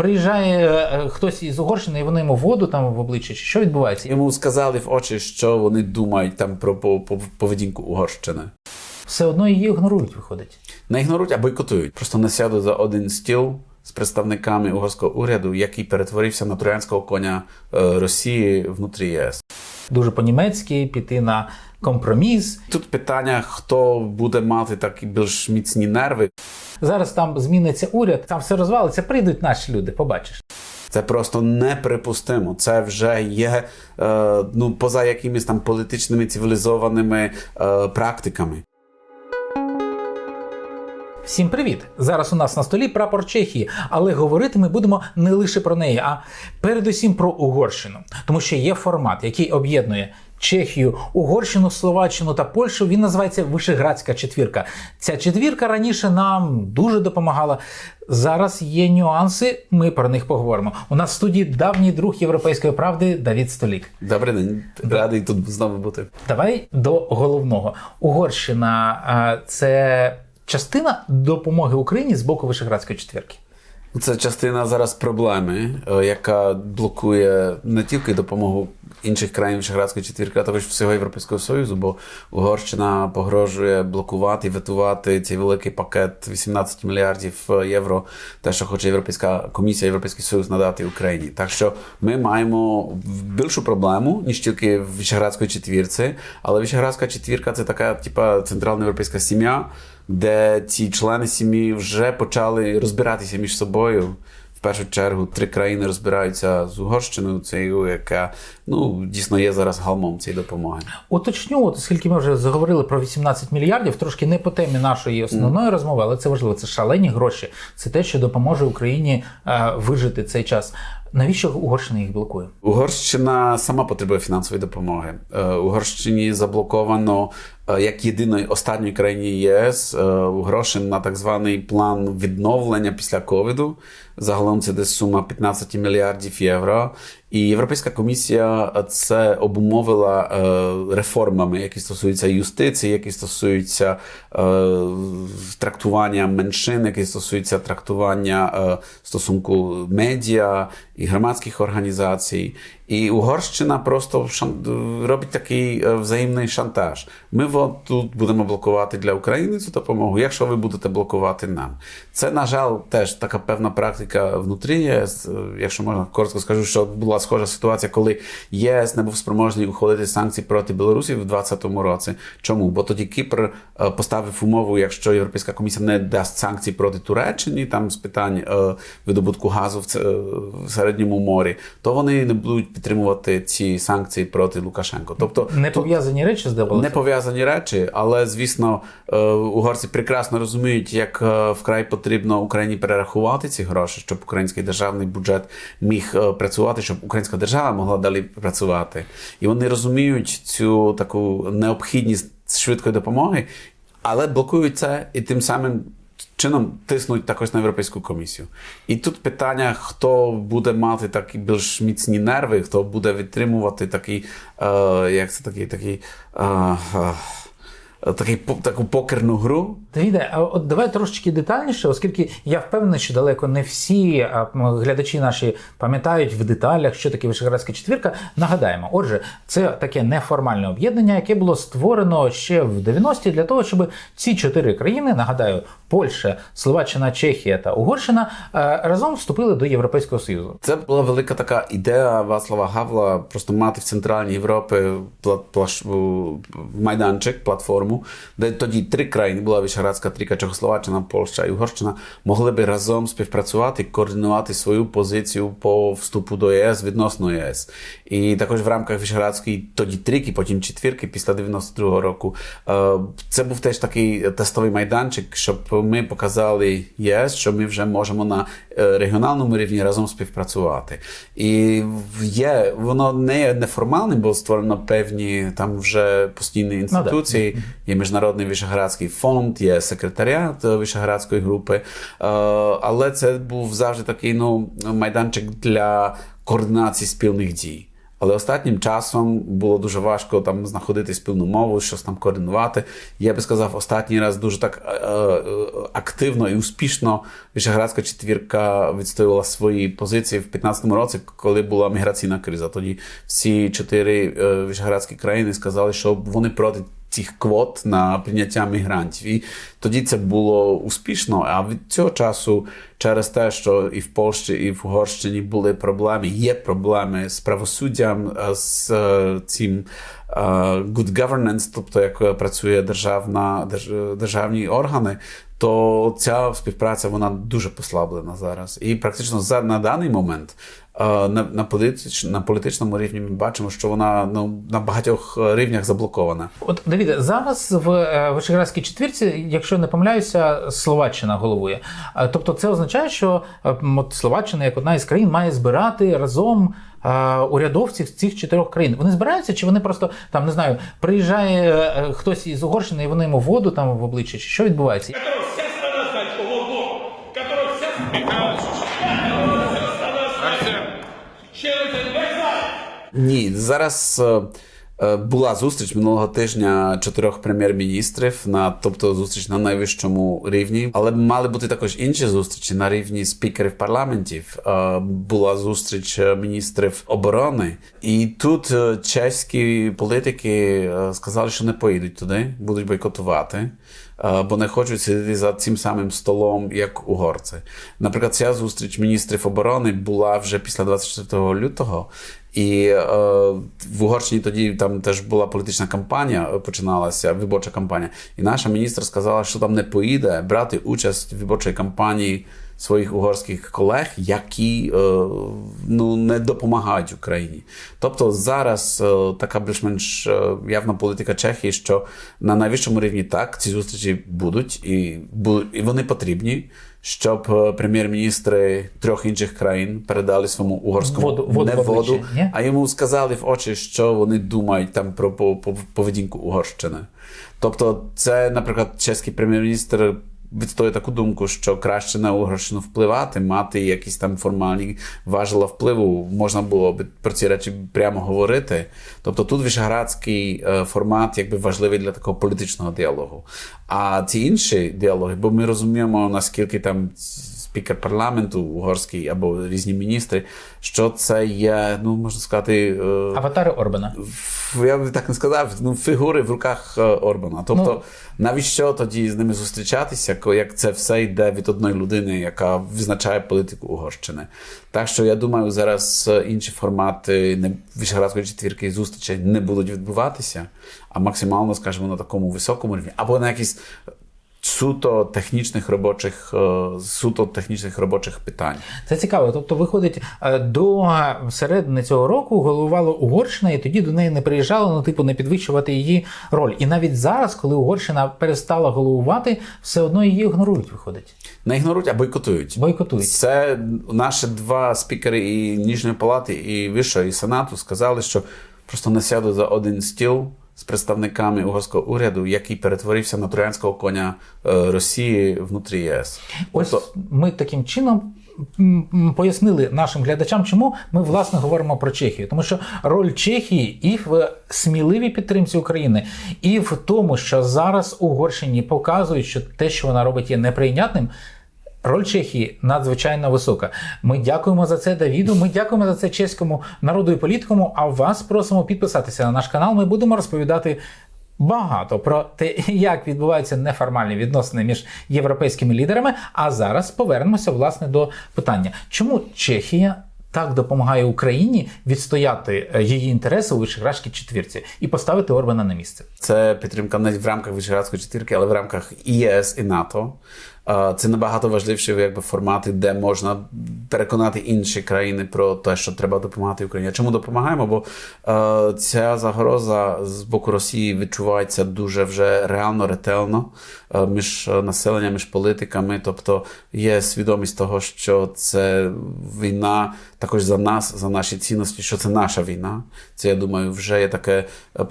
приїжджає е, хтось із Угорщини, і вони йому воду там в обличчя. Чи що відбувається? Йому сказали в очі, що вони думають там про по- по- поведінку Угорщини. Все одно її ігнорують, виходить. Не ігнорують, а бойкотують. Просто не сядуть за один стіл з представниками угорського уряду, який перетворився на троянського коня е, Росії внутрі ЄС. Дуже по-німецьки піти на компроміс. Тут питання, хто буде мати такі більш міцні нерви. Зараз там зміниться уряд, там все розвалиться, прийдуть наші люди, побачиш. Це просто неприпустимо. Це вже є е, ну, поза якимись там політичними цивілізованими е, практиками. Всім привіт! Зараз у нас на столі прапор Чехії, але говорити ми будемо не лише про неї, а передусім про Угорщину, тому що є формат, який об'єднує. Чехію, Угорщину, Словаччину та Польщу він називається Вишеградська четвірка. Ця четвірка раніше нам дуже допомагала. Зараз є нюанси. Ми про них поговоримо. У нас в студії давній друг європейської правди Давід Столік. Добрий день, радий тут знову бути. Давай до головного. Угорщина це частина допомоги Україні з боку Вишеградської четвірки. Це частина зараз проблеми, е, яка блокує не тільки допомогу інших країн Вишеградської четвірки, а також всього Європейського Союзу, бо Угорщина погрожує блокувати, ветувати цей великий пакет 18 мільярдів е, євро, те, що хоче Європейська комісія, Європейський Союз надати Україні. Так що ми маємо більшу проблему, ніж тільки в Вишеградської четвірці, але Вишеградська четвірка це така, типа центральна європейська сім'я де ці члени сім'ї вже почали розбиратися між собою. В першу чергу три країни розбираються з Угорщиною, цією, яка ну дійсно є зараз галмом цієї допомоги. Уточню, от оскільки ми вже заговорили про 18 мільярдів, трошки не по темі нашої основної розмови, але це важливо. Це шалені гроші. Це те, що допоможе Україні е, вижити цей час. Навіщо Угорщина їх блокує? Угорщина сама потребує фінансової допомоги. Е, Угорщині заблоковано е, як єдиної останньої країні ЄС е, гроші на так званий план відновлення після ковіду. Загалом це десь сума 15 мільярдів євро. І Європейська комісія це обумовила е, реформами, які стосуються юстиції, які стосуються е, трактування меншин, які стосуються трактування е, стосунку медіа і громадських організацій. І Угорщина просто робить такий е, взаємний шантаж. Ми от тут будемо блокувати для України цю допомогу, якщо ви будете блокувати нам. Це, на жаль, теж така певна практика внутрі ЄС. Е, Якщо можна коротко скажу, що була схожа ситуація, коли ЄС не був спроможний ухвалити санкції проти Білорусі в 2020 році. Чому? Бо тоді Кіпр е, поставив умову, якщо Європейська комісія не дасть санкцій проти Туреччини, там з питань е, видобутку газу в, середньому морі, то вони не будуть підтримувати ці санкції проти Лукашенко. Тобто Не пов'язані речі здавалося? не пов'язані речі, але звісно, угорці прекрасно розуміють, як вкрай потрібно Україні перерахувати ці гроші, щоб український державний бюджет міг е, працювати, щоб українська держава могла далі працювати. І вони розуміють цю таку необхідність швидкої допомоги, але блокують це і тим самим. Чином тиснуть також на європейську комісію, і тут питання: хто буде мати такі більш міцні нерви, хто буде відтримувати такий, е, як це такий, такий, е, е, такий таку покерну гру. Давіде, а от давай трошечки детальніше, оскільки я впевнений, що далеко не всі глядачі наші пам'ятають в деталях, що таке Вишеградська четвірка. Нагадаємо, отже, це таке неформальне об'єднання, яке було створено ще в 90-ті для того, щоб ці чотири країни, нагадаю, Польща, Словаччина, Чехія та Угорщина е, разом вступили до Європейського Союзу. Це була велика така ідея Васлава Гавла просто мати в Центральній Європі майданчик, платформу, де тоді три країни була Вишеградська трійка, Чехословаччина, Польща і Угорщина, могли би разом співпрацювати, координувати свою позицію по вступу до ЄС відносно ЄС. І також в рамках Вишеградської тоді трійки, потім четвірки після 92-го року. Це був теж такий тестовий майданчик, щоб ми показали ЄС, що ми вже можемо на регіональному рівні разом співпрацювати. І є воно не є неформальним, бо створено певні там вже постійні інституції. Є міжнародний Вишеградський фонд, є секретаріат е, Вишеградської групи. Е, Але це був завжди такий ну майданчик для координації спільних дій. Але останнім часом було дуже важко там знаходити спільну мову, щось там координувати. Я би сказав, останній раз дуже так е, е, активно і успішно Вишеградська четвірка відстоювала свої позиції в 2015 році, коли була міграційна криза. Тоді всі чотири е, вишеградські країни сказали, що вони проти цих квот на прийняття мігрантів. І тоді це було успішно. А від цього часу, через те, що і в Польщі, і в Угорщині були проблеми, є проблеми з правосуддям, е, з е, цим е, good governance, тобто як працює державна, держ- державні органи. То ця співпраця вона дуже послаблена зараз. І практично за на даний момент на, на, політич, на політичному рівні ми бачимо, що вона ну, на багатьох е, рівнях заблокована. От Давіде, зараз в е, Вишеградській четвірці, якщо не помиляюся, Словаччина головує. Е, Тобто, це означає, що е, от Словаччина, як одна із країн, має збирати разом. е, Урядовців з цих чотирьох країн вони збираються, чи вони просто там не знаю, приїжджає е, хтось із Угорщини і вони йому воду там в обличчя, чи що відбувається? Ні, зараз е, е, була зустріч минулого тижня чотирьох прем'єр-міністрів на тобто зустріч на найвищому рівні, але мали бути також інші зустрічі на рівні спікерів парламентів. Е, Була зустріч міністрів оборони, і тут чеські політики сказали, що не поїдуть туди, будуть бойкотувати. Бо не хочуть сидіти за цим самим столом, як угорці. Наприклад, ця зустріч міністрів оборони була вже після 24 лютого, і е, в Угорщині тоді там теж була політична кампанія, е, починалася виборча кампанія. І наша міністр сказала, що там не поїде брати участь в виборчій кампанії своїх угорських колег, які е, ну, не допомагають Україні. Тобто зараз е, така більш-менш е, явна політика Чехії, що на найвищому рівні так ці зустрічі будуть, і, і вони потрібні. Щоб е, прем'єр-міністри трьох інших країн передали своєму угорському Воду- воду не обличчя, воду, а йому сказали в очі, що вони думають там про по- по- поведінку Угорщини. Тобто, це, наприклад, чеський прем'єр-міністр відстоює таку думку, що краще на Угорщину впливати, мати якісь там формальні важела впливу. Можна було б про ці речі прямо говорити. Тобто тут вишеградський е, формат якби важливий для такого політичного діалогу. А ці інші діалоги, бо ми розуміємо, наскільки там спікер парламенту угорський або різні міністри, що це є, ну можна сказати, е, Аватари Орбана. я б так не сказав, ну, фігури в руках е, Орбана. Тобто, Ну. навіщо тоді з ними зустрічатися, як це все йде від одної людини, яка визначає політику Угорщини. Так що я думаю, зараз е, інші формати не Вишеградської четвірки зустрічей не будуть відбуватися, а максимально, скажімо, на такому високому рівні, або на якісь суто технічних робочих, е, суто технічних робочих питань. Це цікаво. Тобто, виходить, е, до е, середини цього року головувала Угорщина, і тоді до неї не приїжджало, ну, типу, не підвищувати її роль. І навіть зараз, коли Угорщина перестала головувати, все одно її ігнорують, виходить. Не ігнорують, а бойкотують. Бойкотують. Це наші два спікери і Ніжньої палати, і Вищого, і Сенату сказали, що просто не сядуть за один стіл з представниками угорського уряду, який перетворився на троянського коня е, Росії внутрі ЄС. Ось Тобто, ми таким чином. Пояснили нашим глядачам, чому ми власне говоримо про Чехію, тому що роль Чехії і в сміливій підтримці України, і в тому, що зараз Угорщині показують, що те, що вона робить, є неприйнятним. Роль Чехії надзвичайно висока. Ми дякуємо за це Давіду. Ми дякуємо за це чеському народу і політикуму. А вас просимо підписатися на наш канал. Ми будемо розповідати багато про те, як відбуваються неформальні відносини між європейськими лідерами. А зараз повернемося власне до питання, чому Чехія так допомагає Україні відстояти е, її інтереси у Вишеградській четвірці і поставити Орбана на місце. це підтримка не в рамках Вишеградської четвірки, але в рамках ЄС і НАТО. Це набагато важливіші якби, формати, де можна переконати інші країни про те, що треба допомагати Україні. Чому допомагаємо? Бо е, ця загроза з боку Росії відчувається дуже вже реально, ретельно е, між населенням, між політиками. Тобто є свідомість того, що це війна також за нас, за наші цінності, що це наша війна. Це я думаю, вже є таке е,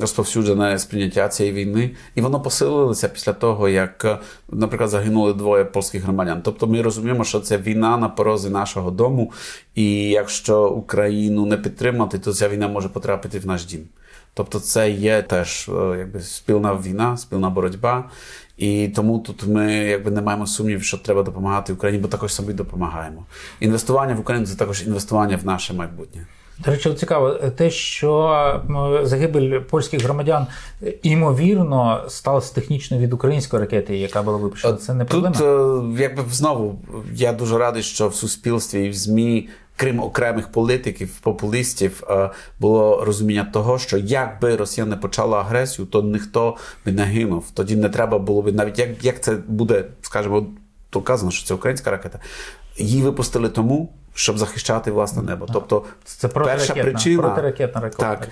розповсюджене сприйняття цієї війни, і воно посилилося після того, як наприклад, загинули двоє польських громадян. Тобто ми розуміємо, що це війна на порозі нашого дому, і якщо Україну не підтримати, то ця війна може потрапити в наш дім. Тобто, це є теж е, якби спільна війна, спільна боротьба. І тому тут ми якби не маємо сумнів, що треба допомагати Україні, бо також самі допомагаємо. Інвестування в Україну це також інвестування в наше майбутнє. До речі, цікаво те, що загибель польських громадян е, імовірно сталося технічно від української ракети, яка була випущена. Це не проблема. Тут, е, якби знову, я дуже радий, що в суспільстві і в ЗМІ, крім окремих політиків, популістів, е, було розуміння того, що якби Росія не почала агресію, то ніхто би не гинув. Тоді не треба було б навіть як, як це буде, скажімо, то казано, що це українська ракета. Її випустили тому, щоб захищати власне небо. Тобто, Це перша причина протиракетна ракета.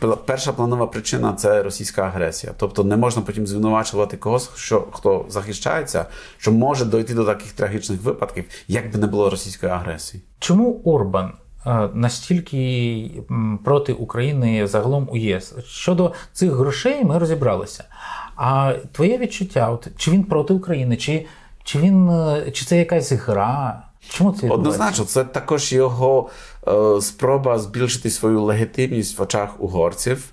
Так, перша планова причина це російська агресія. Тобто не можна потім звинувачувати когось, що хто захищається, що може дойти до таких трагічних випадків, як би не було російської агресії. Чому Орбан е, настільки проти України загалом у ЄС? Щодо цих грошей ми розібралися. А твоє відчуття, от, чи він проти України, чи, чи він е, чи це якась гра? Чому це? Однозначно, це також його е, спроба збільшити свою легітимність в очах угорців.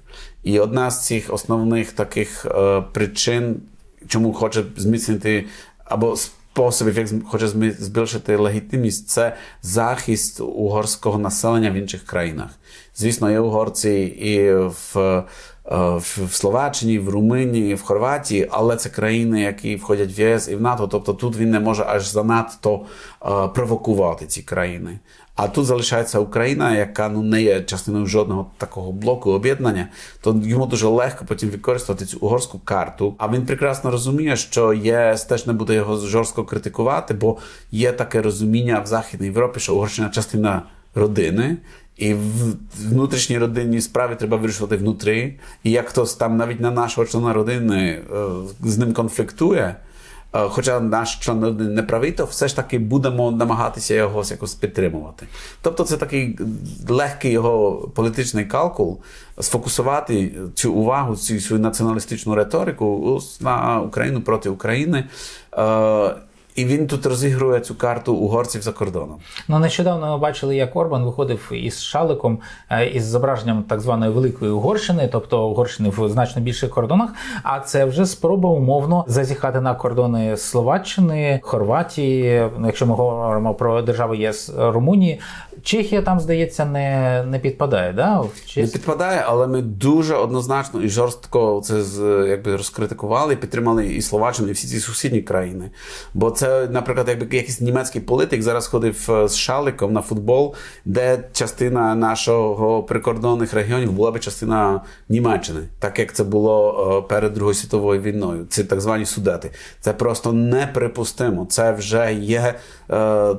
І одна з цих основних таких е, причин, чому хоче зміцнити або способів, як хоче збільшити легітимність, це захист угорського населення в інших країнах. Звісно, є угорці і в. Е, В Словаччині, в Румунії, в Хорватії, але це країни, які входять в ЄС і в НАТО. Тобто тут він не може аж занадто е, провокувати ці країни. А тут залишається Україна, яка ну не є частиною жодного такого блоку об'єднання, то йому дуже легко потім використати цю угорську карту. А він прекрасно розуміє, що ЄС теж не буде його жорстко критикувати, бо є таке розуміння в Західній Європі, що Угорщина частина родини. І в внутрішній родинній справі треба вирішувати внутрі. І як хтось там навіть на нашого члена родини е, з ним конфліктує, е, хоча наш член родини не правий, то все ж таки будемо намагатися його якось підтримувати. Тобто це такий легкий його політичний калкул сфокусувати цю увагу, цю свою націоналістичну риторику на Україну проти України. І він тут розігрує цю карту угорців за кордоном. Ну, нещодавно ми бачили, як Орбан виходив із шаликом е, із зображенням так званої великої Угорщини, тобто Угорщини в значно більших кордонах. А це вже спроба умовно зазіхати на кордони Словаччини, Хорватії. ну, Якщо ми говоримо про держави ЄС Румунії, Чехія там здається не, не підпадає. Да? В Не підпадає, але ми дуже однозначно і жорстко це якби розкритикували підтримали і Словаччину, і всі ці сусідні країни. Бо це, наприклад, якби якийсь німецький політик зараз ходив е, з шаликом на футбол, де частина нашого прикордонних регіонів була би частина Німеччини, так як це було е, перед Другою світовою війною. Це так звані судети. Це просто неприпустимо. Це вже є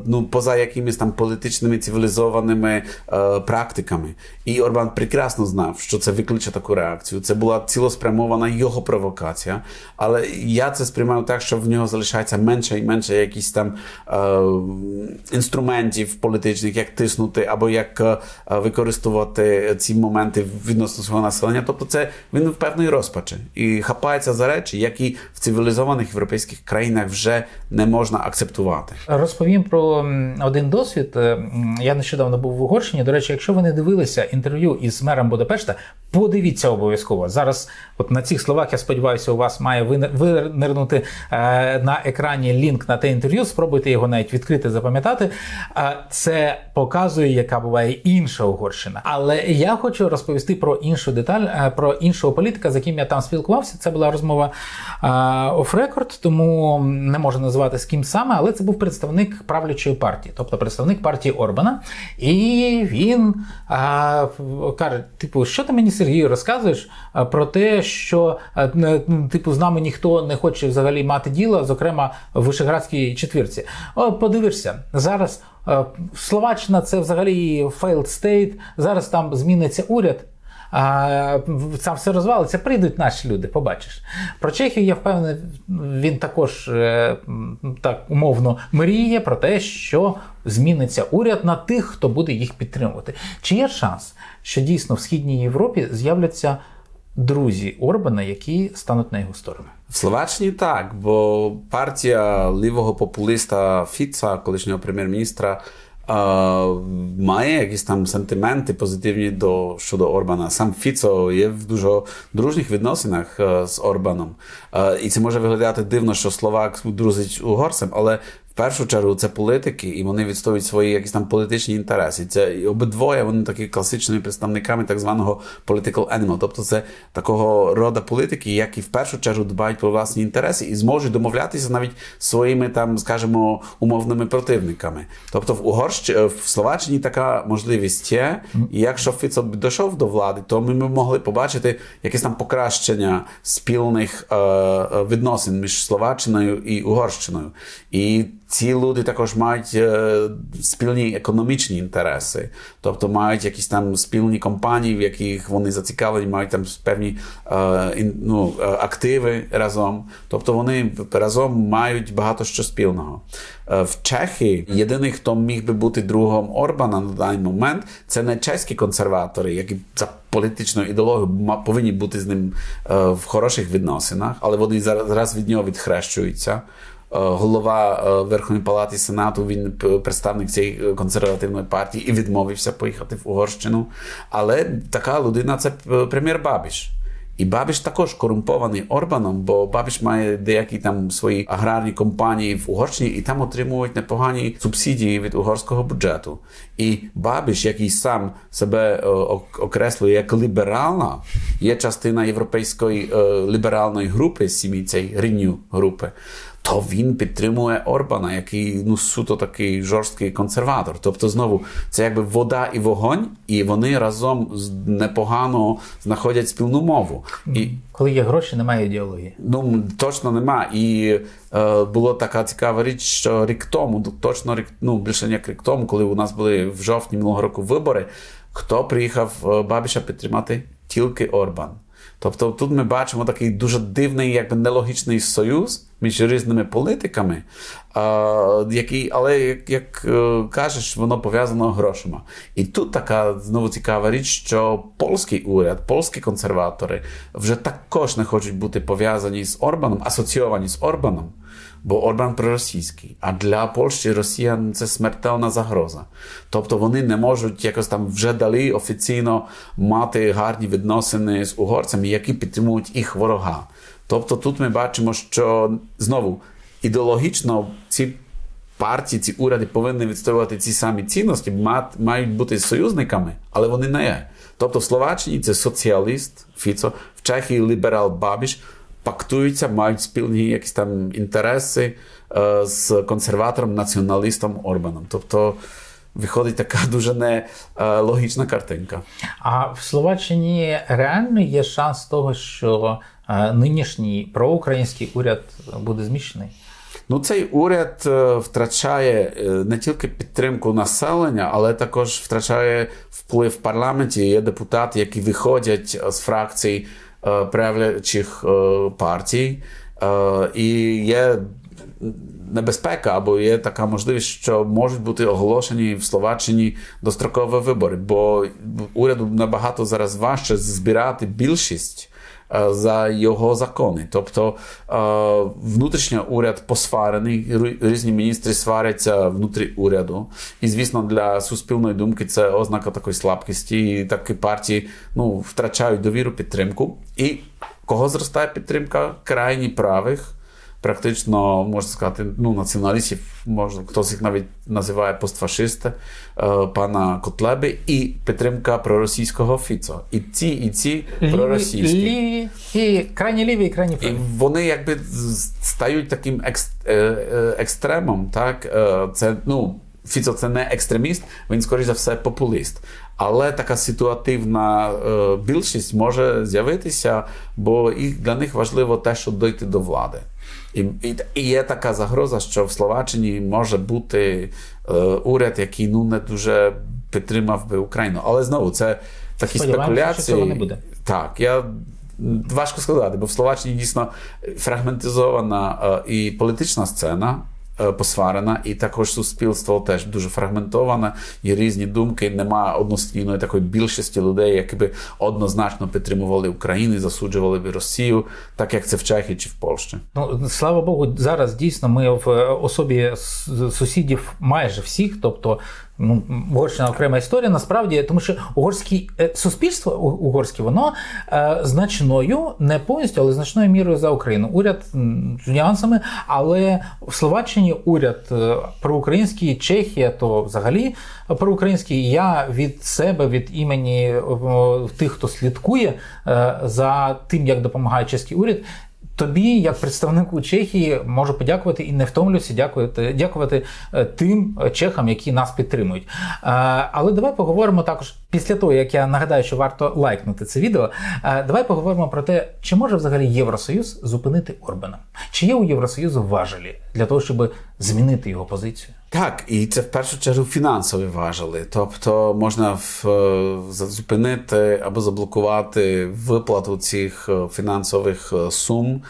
ну, поза якимись там політичними цивілізованими е, практиками. І Орбан прекрасно знав, що це викличе таку реакцію. Це була цілоспрямована його провокація. Але я це сприймаю так, що в нього залишається менше і менше якісь там е, інструментів політичних, як тиснути або як е, використовувати ці моменти відносно свого населення. Тобто, це він в певної розпачі і хапається за речі, які в цивілізованих європейських країнах вже не можна акцептувати. Розповім про один досвід. Е, Я нещодавно був в Угорщині. До речі, якщо ви не дивилися інтерв'ю із мером Будапешта, подивіться обов'язково. Зараз, от на цих словах, я сподіваюся, у вас має винирнути е, на екрані лінк на те інтерв'ю. Спробуйте його навіть відкрити, запам'ятати. Е, Це показує, яка буває інша Угорщина. Але я хочу розповісти про іншу деталь, про іншого політика, з яким я там спілкувався. Це була розмова оф рекорд, тому не можу називати з ким саме, але це був представник правлячої партії, тобто представник партії Орбана. І він а, каже: типу, що ти мені, Сергію, розказуєш про те, що типу, з нами ніхто не хоче взагалі мати діло, зокрема в Вишеградській четвірці. О, подивишся, зараз Словаччина це взагалі failed state, зараз там зміниться уряд. А там все розвалиться, прийдуть наші люди, побачиш. Про Чехію я впевнений, він також е, так умовно мріє про те, що зміниться уряд на тих, хто буде їх підтримувати. Чи є шанс, що дійсно в східній Європі з'являться друзі Орбана, які стануть на його сторону. В Словаччині так, бо партія лівого популіста Фіца, колишнього прем'єр-міністра, має якісь там сентименти позитивні до, щодо Орбана. Сам Фіцо є в дуже дружніх відносинах е, з Орбаном. Е, і це може виглядати дивно, що Словак друзить угорцем, але першу чергу це політики, і вони відстоюють свої якісь там політичні інтереси. Це і обидвоє вони такі класичними представниками так званого political animal. Тобто це такого рода політики, які в першу чергу дбають про власні інтереси і зможуть домовлятися навіть своїми там, скажімо, умовними противниками. Тобто в Угорщ... в Словаччині така можливість є. І якщо Фіцо б дійшов до влади, то ми могли побачити якесь там покращення спільних е, е, відносин між Словаччиною і Угорщиною. І ці люди також мають е, спільні економічні інтереси, тобто мають якісь там спільні компанії, в яких вони зацікавлені, мають там певні е, ну, е, активи разом. Тобто вони разом мають багато що спільного. В Чехії єдиний, хто міг би бути другом Орбана на даний момент, це не чеські консерватори, які за політичною ідеологією повинні бути з ним в хороших відносинах, але вони зараз від нього відхрещуються. Е, Голова е, Верховної палати Сенату, він представник цієї е, консервативної партії і відмовився поїхати в Угорщину. Але така людина це е, прем'єр Бабіш. І Бабіш також корумпований Орбаном, бо Бабіш має деякі там свої аграрні компанії в Угорщині, і там отримують непогані субсидії від угорського бюджету. І Бабіш, який сам себе е, окреслює як ліберальна, є частина європейської е, ліберальної групи, сім'ї цієї Renew групи. То він підтримує Орбана, який ну суто такий жорсткий консерватор. Тобто, знову це якби вода і вогонь, і вони разом непогано знаходять спільну мову. І Коли є гроші, немає ідеології. Ну точно нема. І е, була така цікава річ, що рік тому, точно рік, ну більше як рік тому, коли у нас були в жовтні минулого року вибори, хто приїхав е, Бабіша підтримати? Тільки Орбан. Тобто тут ми бачимо такий дуже дивний, якби нелогічний союз між різними політиками, який, але як, як е, кажеш, воно пов'язано грошима. І тут така знову цікава річ, що польський уряд, польські консерватори вже також не хочуть бути пов'язані з Орбаном, асоційовані з Орбаном. Бо Орбан проросійський, а для Польщі Росія це смертельна загроза. Тобто вони не можуть якось там вже далі офіційно мати гарні відносини з угорцями, які підтримують їх ворога. Тобто тут ми бачимо, що знову ідеологічно ці партії, ці уряди повинні відстоювати ці самі цінності, мають бути союзниками, але вони не є. Тобто в Словаччині це соціаліст Фіцо, в Чехії ліберал Бабіш, пактуються, мають спільні якісь там інтереси е, з консерватором, націоналістом Орбаном. Тобто виходить така дуже нелогічна картинка. А в Словаччині реально є шанс того, що е, нинішній проукраїнський уряд буде зміщений. Ну, цей уряд е, втрачає е, не тільки підтримку населення, але також втрачає вплив в парламенті. Є депутати, які виходять е, з фракцій е, правлячих е, партій, Е, і є небезпека або є така можливість, що можуть бути оголошені в Словаччині дострокові вибори, бо уряду набагато зараз важче збирати більшість е, за його закони. Тобто е, внутрішній уряд посварений, рі- різні міністри сваряться внутрі уряду. І, звісно, для суспільної думки це ознака такої слабкості, і такі партії ну, втрачають довіру, підтримку. І кого зростає підтримка? Крайні правих. Практично можна сказати, ну, націоналістів, можна хтось їх навіть називає постфашисти, е, пана Котлеби, і підтримка проросійського Фіцо. І ці, і ці проросійські. ліві, і крайні ліві, і крайні І вони якби стають таким е, е, екстремом. Так? Це, ну, Фіцо це не екстреміст, він, скоріш за все, популіст. Але така ситуативна більшість може з'явитися, бо і для них важливо те, щоб дойти до влади. І, і, і є така загроза, що в Словаччині може бути е, уряд, який ну, не дуже підтримав би Україну. Але знову це такі спекуляції. що не буде. Так, я важко сказати, бо в Словаччині дійсно фрагментизована е, і політична сцена, посварена, і також суспільство теж дуже фрагментоване, є різні думки. Немає одностійної такої більшості людей, які би однозначно підтримували Україну засуджували б Росію, так як це в Чехії чи в Польщі. Ну, слава Богу, зараз дійсно ми в е, особі сусідів майже всіх, тобто ну, Угорщина окрема історія, насправді, тому що угорське суспільство угорське, воно е, значною, не повністю, але значною мірою за Україну. Уряд з нюансами, але в Словаччині уряд е, проукраїнський, Чехія, то взагалі проукраїнський. Я від себе, від імені е, тих, хто слідкує е, за тим, як допомагає чеський уряд. Тобі, як представнику Чехії, можу подякувати і не втомлюся дякувати, дякувати е, тим е, чехам, які нас підтримують. Е, Але давай поговоримо також після того, як я нагадаю, що варто лайкнути це відео. Давай поговоримо про те, чи може взагалі Євросоюз зупинити Орбана? Чи є у Євросоюзу важелі для того, щоб змінити його позицію? Так, і це в першу чергу фінансові важелі. Тобто можна в, е, зупинити або заблокувати виплату цих е, фінансових е, сум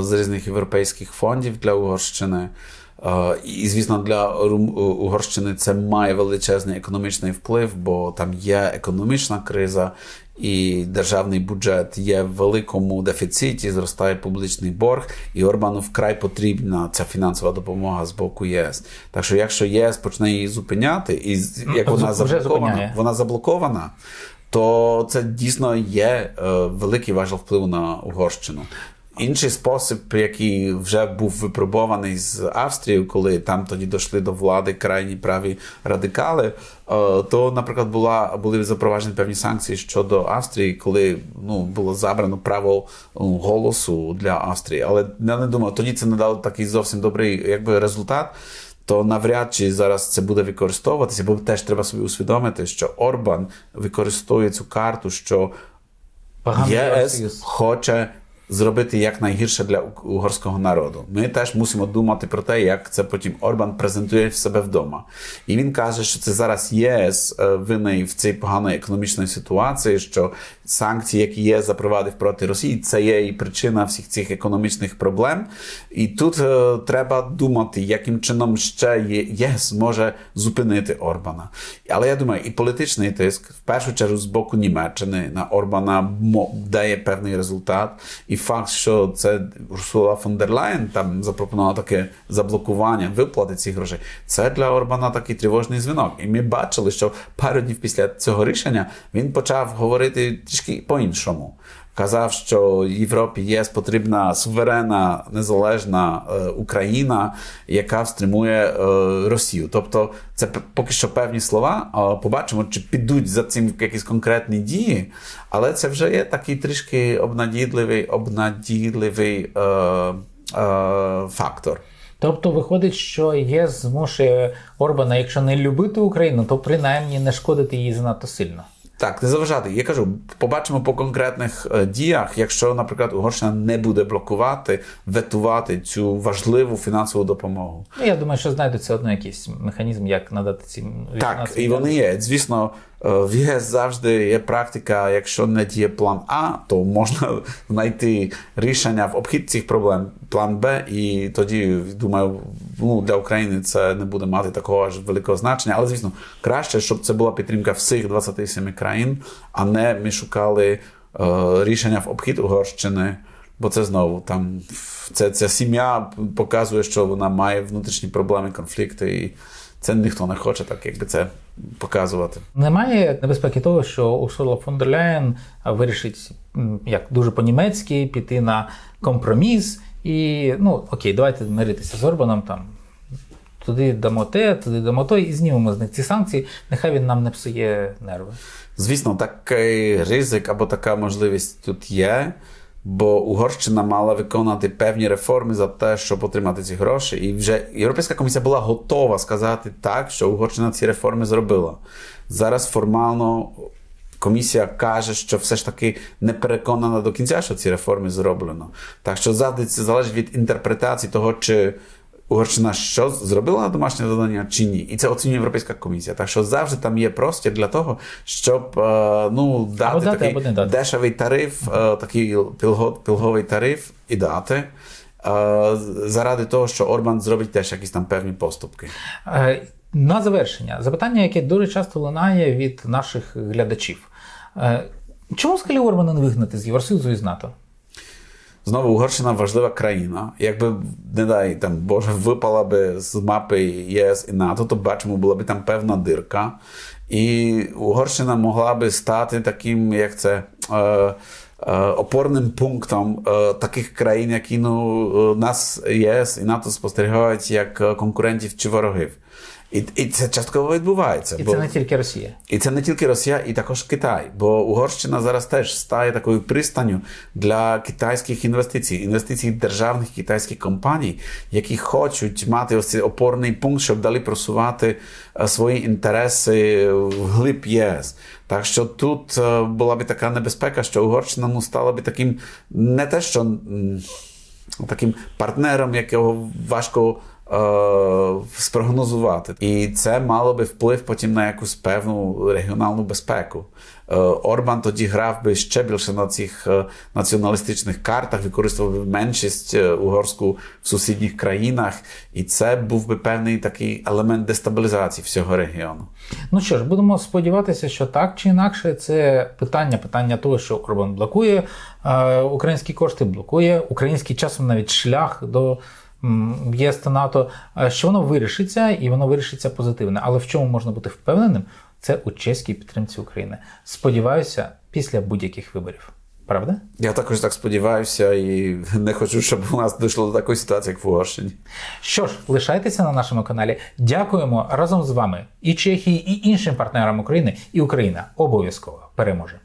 з різних європейських фондів для Угорщини. І, звісно, для Угорщини це має величезний економічний вплив, бо там є економічна криза, і державний бюджет є в великому дефіциті, зростає публічний борг, і Орбану вкрай потрібна ця фінансова допомога з боку ЄС. Так що, якщо єС почне її зупиняти, і як вона заблокована, вона заблокована, то це дійсно є е, великий важливий впливу на Угорщину. Інший спосіб, який вже був випробований з Австрією, коли там тоді дійшли до влади крайні праві радикали, е, то, наприклад, була були запроваджені певні санкції щодо Австрії, коли ну було забрано право ну, голосу для Австрії. Але я не думаю, тоді це не дало такий зовсім добрий якби результат. То навряд чи зараз це буде використовуватися, бо теж треба собі усвідомити, що Орбан використовує цю карту, що ЄС хоче зробити якнайгірше для угорського народу. Ми теж мусимо думати про те, як це потім Орбан презентує в себе вдома. І він каже, що це зараз ЄС е, винний в цій поганої економічної ситуації, що санкції, які ЄС запровадив проти Росії, це є і причина всіх цих економічних проблем. І тут е, треба думати, яким чином ще ЄС може зупинити Орбана. Але я думаю, і політичний тиск в першу чергу з боку Німеччини на Орбана дає певний результат. І факт, що це Урсула фон дер Лайн там запропонувала таке заблокування виплати цих грошей, це для Орбана такий тривожний дзвінок. І ми бачили, що пару днів після цього рішення він почав говорити трішки по-іншому. Казав, що Європі ЄС потрібна суверенна незалежна е, Україна, яка стримує е, Росію. Тобто, це поки що певні слова. Побачимо, чи підуть за цим якісь конкретні дії, але це вже є такий трішки обнадійливий, обнадійливий е, е, фактор. Тобто виходить, що ЄС змушує Орбана, якщо не любити Україну, то принаймні не шкодити їй занадто сильно. Так, не заважати. Я кажу, побачимо по конкретних е, діях, якщо, наприклад, Угорщина не буде блокувати, ветувати цю важливу фінансову допомогу. Ну, я думаю, що знайдеться одно якийсь механізм, як надати ці Так, і вони є. Звісно, е, в ЄС завжди є практика, якщо не діє план А, то можна знайти рішення в обхід цих проблем, план Б, і тоді, думаю, ну, для України це не буде мати такого ж великого значення. Але, звісно, краще, щоб це була підтримка всіх 27 країн, а не ми шукали е, рішення в обхід Угорщини. Бо це знову там це, ця сім'я показує, що вона має внутрішні проблеми, конфлікти, і це ніхто не хоче так, якби це показувати. Немає небезпеки того, що Урсула фон дер Ляєн вирішить як дуже по-німецьки піти на компроміс і ну окей, давайте миритися з Орбаном там. Туди дамо те, туди дамо то, і знімемо з них ці санкції. Нехай він нам не псує нерви. Звісно, такий ризик або така можливість тут є, бо Угорщина мала виконати певні реформи за те, щоб отримати ці гроші. І вже Європейська комісія була готова сказати так, що Угорщина ці реформи зробила. Зараз формально комісія каже, що все ж таки не переконана до кінця, що ці реформи зроблено. Так що завжди це залежить від інтерпретації того, чи Угорщина що зробила домашнє завдання чи ні. І це оцінює Європейська комісія. Так що завжди там є простір для того, щоб ну, дати, Або дати, такий або дати. дешевий тариф, е, такий пілго- пільговий тариф і дати. заради того, що Орбан зробить теж якісь там певні поступки. На завершення запитання, яке дуже часто лунає від наших глядачів. Е, Чому взагалі Орбана не вигнати з Євросоюзу і з НАТО? Знову Угорщина важлива країна. Якби не дай там Боже випала би з мапи ЄС і НАТО, то бачимо, була б там певна дирка. І Угорщина могла би стати таким, як це. Е, е, Опорним пунктом е, таких країн, які ну, нас ЄС і НАТО спостерігають як конкурентів чи ворогів. І, і це частково відбувається. І бо- це не тільки Росія. і це не тільки Росія, і також Китай. Бо Угорщина зараз теж стає такою пристанню для китайських інвестицій, інвестицій державних китайських компаній, які хочуть мати ось цей опорний пункт, щоб далі просувати е, свої інтереси в глиб ЄС. Так що тут е, була б така небезпека, що Угорщина ну, стала б таким не те, що таким партнером, якого важко спрогнозувати. І це мало би вплив потім на якусь певну регіональну безпеку. Е, Орбан тоді грав би ще більше на цих е, націоналістичних картах, використовував би меншість е, угорську в сусідніх країнах, і це був би певний такий елемент дестабілізації всього регіону. Ну що ж, будемо сподіватися, що так чи інакше це питання, питання того, що Орбан блокує е, українські кошти, блокує український часом навіть шлях до ЄС та НАТО, е, що воно вирішиться і воно вирішиться позитивно. Але в чому можна бути впевненим? Це у чеській підтримці України. Сподіваюся, після будь-яких виборів. Правда? Я також так сподіваюся і не хочу, щоб у нас дійшло до такої ситуації, як в Угорщині. Що ж, лишайтеся на нашому каналі. Дякуємо разом з вами і Чехії, і іншим партнерам України, і Україна обов'язково переможе.